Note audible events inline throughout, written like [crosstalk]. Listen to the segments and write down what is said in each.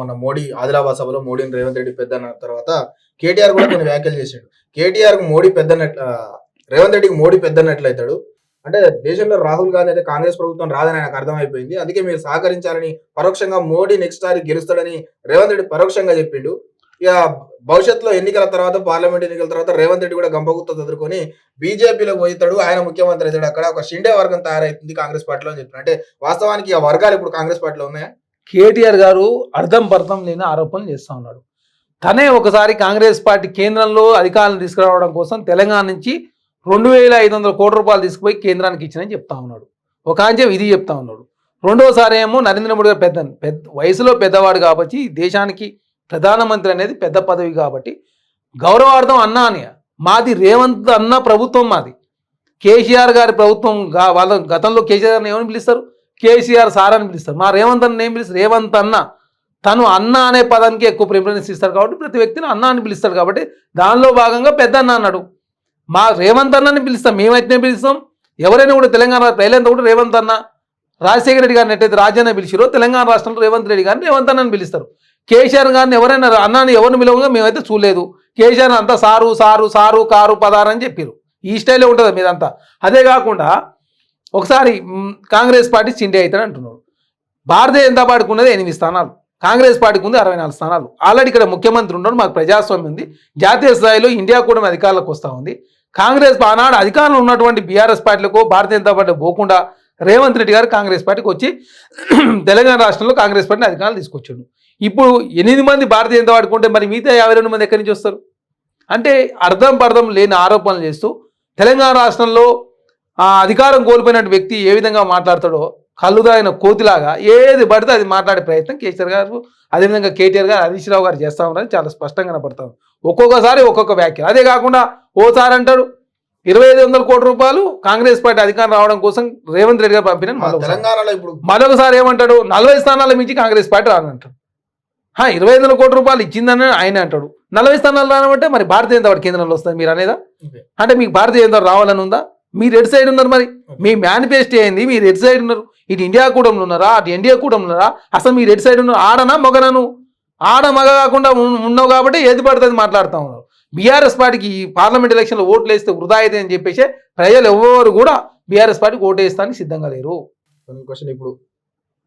మన మోడీ ఆదిలాబాద్ సభలో మోడీని రేవంత్ రెడ్డి పెద్ద అన్న తర్వాత కేటీఆర్ కూడా కొన్ని వ్యాఖ్యలు చేసిండు. కేటీఆర్కు మోడీ పెద్ద రేవంత్ రెడ్డికి మోడీ పెద్ద అన్నట్లయితాడు అంటే దేశంలో రాహుల్ గాంధీ అయితే కాంగ్రెస్ ప్రభుత్వం రాదని ఆయనకు అర్థమైపోయింది. అందుకే మీరు సహకరించాలని పరోక్షంగా మోడీ నెక్స్ట్ సారి గెలుస్తాడని రేవంత్ రెడ్డి పరోక్షంగా చెప్పిండు. ఇక భవిష్యత్తులో ఎన్నికల తర్వాత పార్లమెంట్ ఎన్నికల తర్వాత రేవంత్ రెడ్డి కూడా గంపగుత్త చదువుకొని బీజేపీలో పోయితాడు ఆయన ముఖ్యమంత్రి అవుతాడు. అక్కడ ఒక షిండే వర్గం తయారైతుంది కాంగ్రెస్ పార్టీలో అని చెప్పిన. అంటే వాస్తవానికి ఆ వర్గాలు ఇప్పుడు కాంగ్రెస్ పార్టీలో ఉన్నాయా? కేటీఆర్ గారు అర్థం పర్థం లేని ఆరోపణలు చేస్తూ ఉన్నాడు. తనే ఒకసారి కాంగ్రెస్ పార్టీ కేంద్రంలో అధికారులను తీసుకురావడం కోసం తెలంగాణ నుంచి రెండు వేల ఐదు వందల కోట్ల రూపాయలు తీసుకుపోయి కేంద్రానికి ఇచ్చినని చెప్తా ఉన్నాడు. ఒక అంచెం ఇది చెప్తా ఉన్నాడు. రెండోసారి ఏమో నరేంద్ర మోడీ గారు పెద్ద పెద్ద వయసులో పెద్దవాడు కాబట్టి దేశానికి ప్రధానమంత్రి అనేది పెద్ద పదవి కాబట్టి గౌరవార్థం అన్నా అని. మాది రేవంత్ అన్న ప్రభుత్వం మాది. కేసీఆర్ గారి ప్రభుత్వం వాళ్ళ గతంలో కేసీఆర్ గారిని ఏమని పిలుస్తారు? కేసీఆర్ సార్ అని పిలుస్తారు. మా రేవంత్ అన్న ఏం పిలుస్తారు? రేవంత్ అన్న తను అన్న అనే పదానికి ఎక్కువ ప్రిఫరెన్స్ ఇస్తాడు కాబట్టి ప్రతి వ్యక్తిని అన్న అని పిలుస్తాడు కాబట్టి దానిలో భాగంగా పెద్ద అన్న అన్నాడు. మా రేవంత్ అన్నని పిలుస్తాం. మేమైతేనే పిలుస్తాం. ఎవరైనా కూడా తెలంగాణ ప్రజలంతా కూడా రేవంత్ అన్న రాజశేఖర రెడ్డి గారిని ఎట్టయితే రాజ్యాన్ని పిలిచిరో తెలంగాణ రాష్ట్రంలో రేవంత్ రెడ్డి గారిని రేవంత్ అన్నని పిలుస్తారు. కేసీఆర్ గారిని ఎవరైనా అన్నాని ఎవరిని పిలవగా మేమైతే చూడలేదు. కేసీఆర్ అంతా సారు సారు సారు కారు పదారని అని చెప్పారు ఈ స్టైలే ఉంటుంది మీదంతా? అదే కాకుండా ఒకసారి కాంగ్రెస్ పార్టీ చిండే అవుతాడు అంటున్నాడు. భారతీయ జనతా పార్టీకి ఉన్నది ఎనిమిది స్థానాలు. కాంగ్రెస్ పార్టీకి ఉంది అరవై నాలుగు స్థానాలు. ఆల్రెడీ ఇక్కడ ముఖ్యమంత్రి ఉన్నాడు మాకు ప్రజాస్వామ్యం ఉంది. జాతీయ స్థాయిలో ఇండియా కూడా అధికారంలోకి వస్తూ ఉంది. కాంగ్రెస్ ఆనాడు అధికారంలో ఉన్నటువంటి బీఆర్ఎస్ పార్టీలకు భారతీయ జనతా పార్టీ పోకుండా రేవంత్ రెడ్డి గారు కాంగ్రెస్ పార్టీకి వచ్చి [clears throat] తెలంగాణ రాష్ట్రంలో కాంగ్రెస్ పార్టీని అధికారం తీసుకొచ్చాడు. ఇప్పుడు ఎనిమిది మంది భారతీయ జనతా పార్టీకి ఉంటే మరి మిగతా యాభై రెండు మంది ఎక్కడి నుంచి వస్తారు? అంటే అర్థం పర్థం లేని ఆరోపణలు చేస్తూ తెలంగాణ రాష్ట్రంలో ఆ అధికారం కోల్పోయిన వ్యక్తి ఏ విధంగా మాట్లాడతాడో కళ్ళుదాయిన కోతిలాగా ఏది పడితే అది మాట్లాడే ప్రయత్నం కేసీఆర్ గారు అదేవిధంగా కేటీఆర్ గారు హరీష్ రావు గారు చేస్తా ఉన్నారని చాలా స్పష్టంగా కనపడతాం ఒక్కొక్కసారి ఒక్కొక్క వ్యాఖ్య అదే కాకుండా ఓసారి అంటాడు ఇరవై ఐదు వందల కోట్ల రూపాయలు కాంగ్రెస్ పార్టీ అధికారం రావడం కోసం రేవంత్ రెడ్డి గారు పంపిన తెలంగాణలో ఇప్పుడు మరొకసారి ఏమంటాడు నలభై స్థానాల మించి కాంగ్రెస్ పార్టీ రానంటాడు హా, ఇరవై ఐదు వందల కోట్ల రూపాయలు ఇచ్చిందని ఆయన అంటాడు. నలభై స్థానాలు రానంటే మరి భారతీయ జనతా పార్టీ కేంద్రంలో వస్తుంది మీరు అనేదా. అంటే మీకు భారతీయ జనతా రావాలని ఉందా? మీరు ఎటు సైడ్ ఉన్నారు మరి? మీ మేనిఫెస్టో ఏంది? మీరు ఎటు సైడ్ ఉన్నారు? ఇటు ఇండియా కూటమిలో ఉన్నారా? అటు ఇండియా కూటమిలో ఉన్నారా? అసలు మీరు ఎటు సైడ్ ఉన్నారు? ఆడనా మొగనను ఆడ మగ కాకుండా ఉన్- ఉన్నావు కాబట్టి ఏది పడుతుంది మాట్లాడుతూ ఉన్నారు బీఆర్ఎస్ పార్టీకి ఈ పార్లమెంట్ ఎలక్షన్లో ఓట్లు వేస్తే వృధా అయితే అని చెప్పేసి ప్రజలు ఎవరు కూడా బీఆర్ఎస్ పార్టీకి ఓటు వేస్తానికి సిద్ధంగా లేరు. క్వశ్చన్ ఇప్పుడు.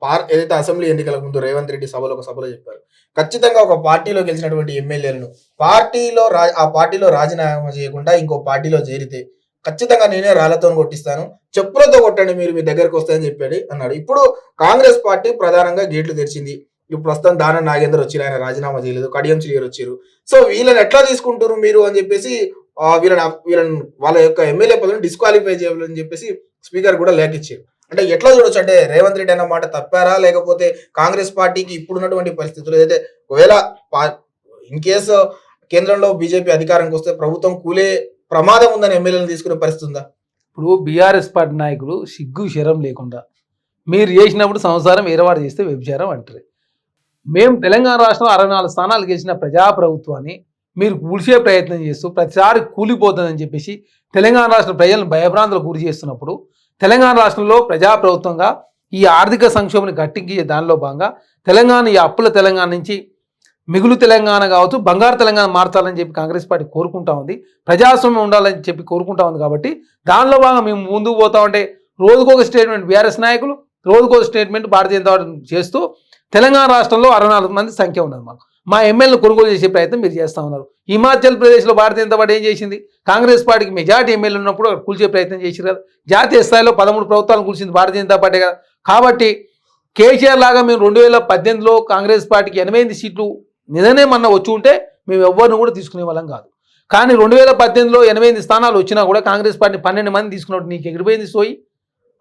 పార్ ఏదైతే అసెంబ్లీ ఎన్నికల ముందు రేవంత్ రెడ్డి సభలో ఒక సభలో చెప్పారు. ఖచ్చితంగా ఒక పార్టీలో గెలిచినటువంటి ఎమ్మెల్యేలను పార్టీలో ఆ పార్టీలో రాజీనామా చేయకుండా ఇంకో పార్టీలో చేరితే ఖచ్చితంగా నేనే రాళ్ళతో కొట్టిస్తాను. చెప్పులతో కొట్టండి మీరు మీ దగ్గరకు వస్తాయని చెప్పాడు అన్నాడు. ఇప్పుడు కాంగ్రెస్ పార్టీ ప్రధానంగా గేట్లు తెరిచింది. ఇప్పుడు ప్రస్తుతం దాన నాగేందర్ వచ్చి ఆయన రాజీనామా చేయలేదు కడియం శ్రీగారు వచ్చారు. సో వీళ్ళని ఎట్లా తీసుకుంటారు మీరు అని చెప్పేసి వీళ్ళని వీళ్ళని వాళ్ళ యొక్క ఎమ్మెల్యే పదవిని డిస్క్వాలిఫై చేయాలని చెప్పేసి స్పీకర్ కూడా లేఖ ఇచ్చారు అంటే ఎట్లా చూడొచ్చు? అంటే రేవంత్ రెడ్డి అన్న మాట తప్పారా? లేకపోతే కాంగ్రెస్ పార్టీకి ఇప్పుడున్నటువంటి పరిస్థితులు ఏదైతే ఒకవేళ ఇన్ కేసు కేంద్రంలో బీజేపీ అధికారంకి వస్తే ప్రభుత్వం కూలే ప్రమాదం ఉందని ఎమ్మెల్యేలను తీసుకునే పరిస్థితి ఉందా? ఇప్పుడు బీఆర్ఎస్ పార్టీ నాయకులు సిగ్గు శరం లేకుండా మీరు చేసినప్పుడు సంసారం ఏర్పాటు చేస్తే వ్యభిచారం అంటారు. మేము తెలంగాణ రాష్ట్రంలో అరవై నాలుగు స్థానాలు గెలిచిన ప్రజాప్రభుత్వాన్ని మీరు కూల్చే ప్రయత్నం చేస్తూ ప్రతిసారి కూలిపోతుందని చెప్పేసి తెలంగాణ రాష్ట్ర ప్రజలను భయభ్రాంతులకు గురి చేస్తున్నప్పుడు తెలంగాణ రాష్ట్రంలో ప్రజాప్రభుత్వంగా ఈ ఆర్థిక సంక్షోభాన్ని గట్టించి దానిలో భాగంగా తెలంగాణ ఈ అప్పుల తెలంగాణ నుంచి మిగులు తెలంగాణ కావచ్చు బంగారు తెలంగాణ మార్చాలని చెప్పి కాంగ్రెస్ పార్టీ కోరుకుంటా ఉంది. ప్రజాస్వామ్యం ఉండాలని చెప్పి కోరుకుంటా ఉంది కాబట్టి దానిలో భాగంగా మేము ముందుకు పోతా ఉంటే రోజుకొక స్టేట్మెంట్ బీఆర్ఎస్ నాయకులు రోజుకొక స్టేట్మెంట్ భారతీయ జనతా పార్టీ చేస్తూ తెలంగాణ రాష్ట్రంలో అరవై నాలుగు మంది సంఖ్య ఉన్నది మాకు. మా ఎమ్మెల్యేలు కొనుగోలు చేసే ప్రయత్నం మీరు చేస్తా ఉన్నారు. హిమాచల్ ప్రదేశ్లో భారతీయ జనతా పార్టీ ఏం చేసింది? కాంగ్రెస్ పార్టీకి మెజార్టీ ఎమ్మెల్యే ఉన్నప్పుడు కూల్చే ప్రయత్నం చేశారు కదా. జాతీయ స్థాయిలో పదమూడు ప్రభుత్వాలను కూల్చింది భారతీయ జనతా పార్టీ కదా. కాబట్టి కేసీఆర్ లాగా మేము రెండు వేల పద్దెనిమిదిలో కాంగ్రెస్ పార్టీకి ఎనభై ఎనిమిది సీట్లు నిజమే మొన్న వచ్చి ఉంటే మేము ఎవరిని కూడా తీసుకునే వాళ్ళం కాదు. కానీ రెండు వేల పద్దెనిమిదిలో ఎనభై ఎనిమిది స్థానాలు వచ్చినా కూడా కాంగ్రెస్ పార్టీ పన్నెండు మంది తీసుకున్నట్టు నీకు ఎగిరిపోయింది సోయి.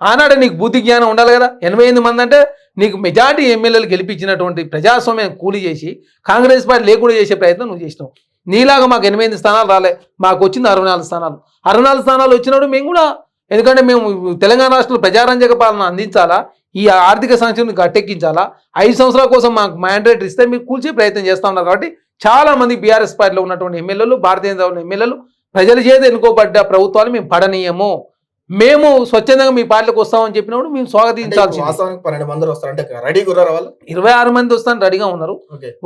ఆనాడు నీకు బుద్ధి జ్ఞానం ఉండాలి కదా. ఎనభై ఎనిమిది మంది అంటే నీకు మెజార్టీ ఎమ్మెల్యేలు గెలిపించినటువంటి ప్రజాస్వామ్యం కూలి చేసి కాంగ్రెస్ పార్టీ లేకుండా చేసే ప్రయత్నం నువ్వు చేసినావు. నీలాగా మాకు ఎనభై ఎనిమిది స్థానాలు రాలే. మాకు వచ్చింది అరవై నాలుగు స్థానాలు. అరవై నాలుగు స్థానాలు వచ్చినప్పుడు మేము కూడా ఎందుకంటే మేము తెలంగాణ రాష్ట్రంలో ప్రజారంజక పాలన అందించాలా? ఈ ఆర్థిక సంక్షేమం గట్టెక్కించాలా? ఐదు సంవత్సరాల కోసం మాకు మ్యాండేట్ ఇస్తే మీరు కూల్చే ప్రయత్నం చేస్తా ఉన్నారు కాబట్టి చాలా మంది బీఆర్ఎస్ పార్టీలో ఉన్నటువంటి ఎమ్మెల్యేలు భారతీయ జనతా ఎమ్మెల్యేలు ప్రజల చేత ఎన్నుకోబడ్డ ప్రభుత్వాలు మేము పడనీయము. మేము స్వచ్ఛందంగా మీ పార్టీలకు వస్తామని చెప్పినప్పుడు మేము వాస్తవానికి పన్నెండు మంది వస్తారు. అంటే వాళ్ళు? ఇరవై ఆరు మంది వస్తాను రెడీగా ఉన్నారు.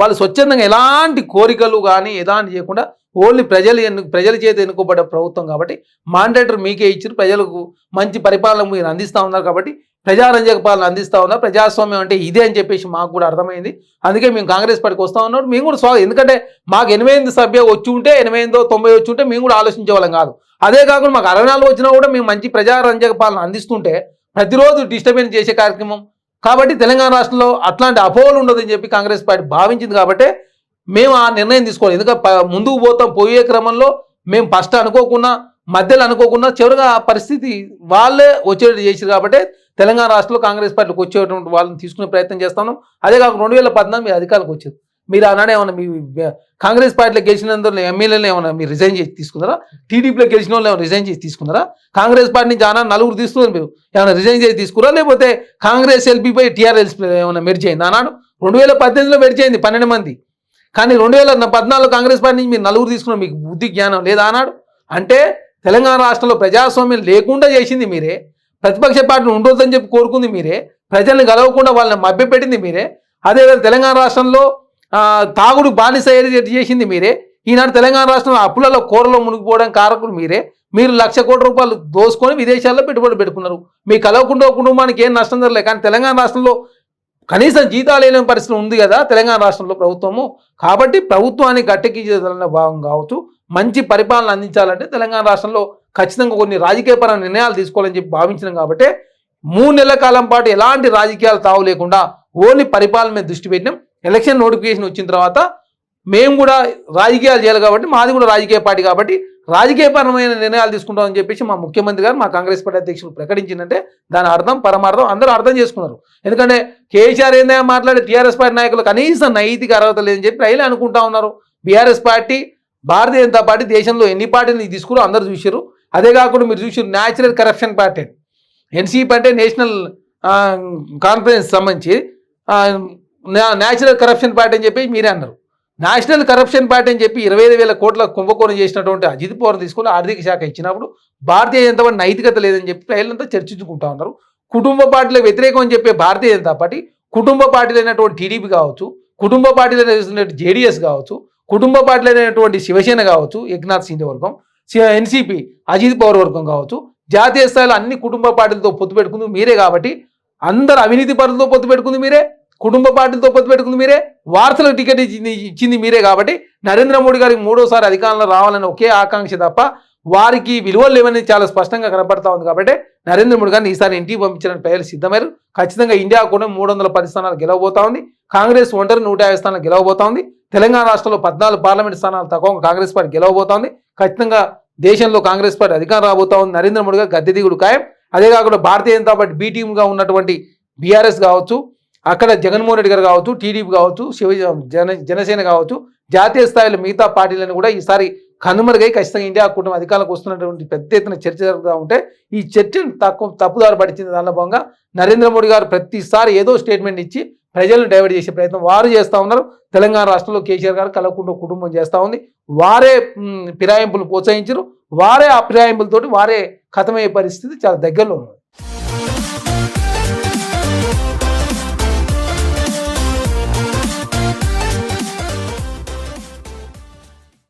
వాళ్ళు స్వచ్ఛందంగా ఎలాంటి కోరికలు కానీ ఎలాంటి చేయకుండా ఓన్లీ ప్రజలు ఎన్ను ప్రజల చేత ఎన్నుకోబడ్డ ప్రభుత్వం కాబట్టి మాండేటర్ మీకే ఇచ్చారు. ప్రజలకు మంచి పరిపాలన మీరు అందిస్తూ ఉన్నారు కాబట్టి ప్రజారంజక పాలన అందిస్తూ ఉన్నారు. ప్రజాస్వామ్యం అంటే ఇదే అని చెప్పేసి మాకు కూడా అర్థమైంది. అందుకే మేము కాంగ్రెస్ పార్టీకి వస్తూ ఉన్నాం. మేము కూడా స్వాగతం ఎందుకంటే మాకు ఎనభై ఎనిమిది సభ్య వచ్చి ఉంటే ఎనభై ఎనిమిదో తొంభై వచ్చి ఉంటే మేము కూడా ఆలోచించే వాళ్ళం కాదు. అదే కాకుండా మాకు అరవై నాలుగు వచ్చినా కూడా మేము మంచి ప్రజారంజక పాలన అందిస్తుంటే ప్రతిరోజు డిస్టర్బెన్స్ చేసే కార్యక్రమం. కాబట్టి తెలంగాణ రాష్ట్రంలో అట్లాంటి అపోహలు ఉండదని చెప్పి కాంగ్రెస్ పార్టీ భావించింది కాబట్టి మేము ఆ నిర్ణయం తీసుకోవాలి. ఎందుకంటే ముందుకు పోతాం పోయే క్రమంలో మేము ఫస్ట్ అనుకోకుండా మధ్యలో అనుకోకుండా చివరిగా ఆ పరిస్థితి వాళ్ళే వచ్చేటట్టు చేసారు కాబట్టి తెలంగాణ రాష్ట్రంలో కాంగ్రెస్ పార్టీకి వచ్చేటువంటి వాళ్ళని తీసుకునే ప్రయత్నం చేస్తాను. అదే కాక రెండు వేల పద్నాలుగు మీరు అధికారులకు వచ్చారు మీరు ఆనాడు ఏమైనా మీ కాంగ్రెస్ పార్టీలో గెలిచినందులో ఎమ్మెల్యేలు ఏమైనా మీరు రిజైన్ చేసి తీసుకున్నారా? టీడీపీలో గెలిచిన వాళ్ళు ఏమైనా రిజైన్ చేసి తీసుకున్నారా? కాంగ్రెస్ పార్టీ నుంచి ఆనా నలుగురు తీసుకున్నారు మీరు. ఏమైనా రిజైన్ చేసి తీసుకురా లేకపోతే కాంగ్రెస్ ఎల్పీపై టీఆర్ఎస్ ఏమైనా మెర్జ్ అయింది? ఆనాడు రెండు వేల పద్దెనిమిదిలో మెర్జ్ అయింది పన్నెండు మంది. కానీ రెండు వేల పద్నాలుగు కాంగ్రెస్ పార్టీ నుంచి మీరు నలుగురు తీసుకున్నారు మీకు బుద్ధి జ్ఞానం లేదా ఆనాడు? అంటే తెలంగాణ రాష్ట్రంలో ప్రజాస్వామ్యం లేకుండా చేసింది మీరే. ప్రతిపక్ష పార్టీలు ఉండొద్దని చెప్పి కోరుకుంది మీరే. ప్రజల్ని గలవకుండా వాళ్ళని మభ్యపెట్టింది మీరే. అదేవిధంగా తెలంగాణ రాష్ట్రంలో తాగుడు బానిస చేసింది మీరే. ఈనాడు తెలంగాణ రాష్ట్రంలో అప్పులలో కూరలో మునిగిపోవడం కారకులు మీరే. మీరు లక్ష కోట్ల రూపాయలు దోసుకొని విదేశాల్లో పెట్టుబడి పెట్టుకున్నారు. మీ కలవకుండా కుటుంబానికి ఏం నష్టం జరగలేదు కానీ తెలంగాణ రాష్ట్రంలో కనీసం జీతాలు లేని పరిస్థితి ఉంది కదా తెలంగాణ రాష్ట్రంలో ప్రభుత్వము. కాబట్టి ప్రభుత్వాన్ని గట్టెక్కించేదన్న భాగం కావచ్చు. మంచి పరిపాలన అందించాలంటే తెలంగాణ రాష్ట్రంలో ఖచ్చితంగా కొన్ని రాజకీయపరమైన నిర్ణయాలు తీసుకోవాలని చెప్పి భావించినాం కాబట్టి మూడు నెలల కాలం పాటు ఎలాంటి రాజకీయాలు తావు లేకుండా ఓన్లీ పరిపాలన మీద దృష్టి పెట్టినాం. ఎలక్షన్ నోటిఫికేషన్ వచ్చిన తర్వాత మేము కూడా రాజకీయాలు చేయాలి కాబట్టి మాది కూడా రాజకీయ పార్టీ కాబట్టి రాజకీయపరమైన నిర్ణయాలు తీసుకుంటామని చెప్పేసి మా ముఖ్యమంత్రి గారు మా కాంగ్రెస్ పార్టీ అధ్యక్షులు ప్రకటించిందంటే దాని అర్థం పరమార్థం అందరూ అర్థం చేసుకున్నారు. ఎందుకంటే కేసీఆర్ ఏందా మాట్లాడే టీఆర్ఎస్ పార్టీ నాయకులు కనీసం నైతిక అర్హత లేదని చెప్పి రైలు అనుకుంటా ఉన్నారు. బీఆర్ఎస్ పార్టీ భారతీయ జనతా పార్టీ దేశంలో ఎన్ని పార్టీలు తీసుకురో అందరూ చూసారు అదే కాకుండా మీరు చూసారు న్యాచురల్ కరప్షన్ పార్టీ ఎన్సీపీ అంటే నేషనల్ కాన్ఫరెన్స్ సంబంధించి న్యాచురల్ కరప్షన్ పార్టీ అని చెప్పి మీరే అన్నారు. నేషనల్ కరప్షన్ పార్టీ అని చెప్పి ఇరవై ఐదు వేల కోట్ల కుంభకోణం చేసినటువంటి అజిత్ పవర్ తీసుకుని ఆర్థిక శాఖ ఇచ్చినప్పుడు భారతీయ జనతా పార్టీ నైతికత లేదని చెప్పి ప్రజలంతా చర్చించుకుంటా ఉన్నారు. కుటుంబ పార్టీల వ్యతిరేకం అని చెప్పే భారతీయ జనతా పార్టీ కుటుంబ పార్టీలైనటువంటి టీడీపీ కావచ్చు కుటుంబ పార్టీలైన జేడీఎస్ కావచ్చు కుటుంబ పార్టీలైనటువంటి శివసేన కావచ్చు ఏక్నాథ్ సింధే వర్గం ఎన్సీపీ అజిత్ పవర్ వర్గం కావచ్చు జాతీయ స్థాయిలో అన్ని కుటుంబ పార్టీలతో పొత్తు పెట్టుకుంది మీరే కాబట్టి అందరు అవినీతి పరులతో పొత్తు పెట్టుకుంది మీరే కుటుంబ పార్టీలతో పొత్తు పెట్టుకుంది మీరే వార్తలకు టికెట్ ఇచ్చింది ఇచ్చింది మీరే కాబట్టి నరేంద్ర మోడీ గారికి మూడోసారి అధికారంలో రావాలని ఒకే ఆకాంక్ష తప్ప వారికి విలువలు లేవని చాలా స్పష్టంగా కనపడతా ఉంది కాబట్టి నరేంద్ర మోడీ గారిని ఈసారి ఇంటికి పంపించడానికి ప్రజలు సిద్ధమయ్యారు. ఖచ్చితంగా ఇండియా కూడా మూడు వందల పది స్థానాలు గెలవబోతా ఉంది. కాంగ్రెస్ ఒంటరి నూట యాభై స్థానాలు గెలవబోతా ఉంది. తెలంగాణ రాష్ట్రంలో పద్నాలుగు పార్లమెంట్ స్థానాలు తక్కువ కాంగ్రెస్ పార్టీ గెలవబోతోంది. ఖచ్చితంగా దేశంలో కాంగ్రెస్ పార్టీ అధికారం రాబోతా ఉంది. నరేంద్ర మోడీ గారు గద్దె దిగుడు ఖాయం. అదే కాకుండా భారతీయ జనతా పార్టీ బీ టీమ్గా ఉన్నటువంటి బీఆర్ఎస్ కావచ్చు అక్కడ జగన్మోహన్ రెడ్డి గారు కావచ్చు టీడీపీ కావచ్చు శివ జన జనసేన కావచ్చు జాతీయ స్థాయిలో మిగతా పార్టీలను కూడా ఈసారి కనుమరుగై ఖచ్చితంగా ఇండియా కుటుంబం అధికారులకు వస్తున్నటువంటి పెద్ద ఎత్తున చర్చ జరుగుతూ ఉంటే ఈ చర్చను తక్కువ తప్పుదారు పడిచింది దానిలో భాగంగా నరేంద్ర మోడీ గారు ప్రతిసారి ఏదో స్టేట్మెంట్ ఇచ్చి ప్రజలను డైవర్ట్ చేసే ప్రయత్నం వారు చేస్తూ ఉన్నారు. తెలంగాణ రాష్ట్రంలో కేసీఆర్ గారు కలవకుండా కుటుంబం చేస్తూ ఉంది. వారే ఫిరాయింపులు ప్రోత్సహించరు. వారే ఆ ఫిరాయింపులతోటి వారే ఖతమయ్యే పరిస్థితి చాలా దగ్గరలో ఉన్నారు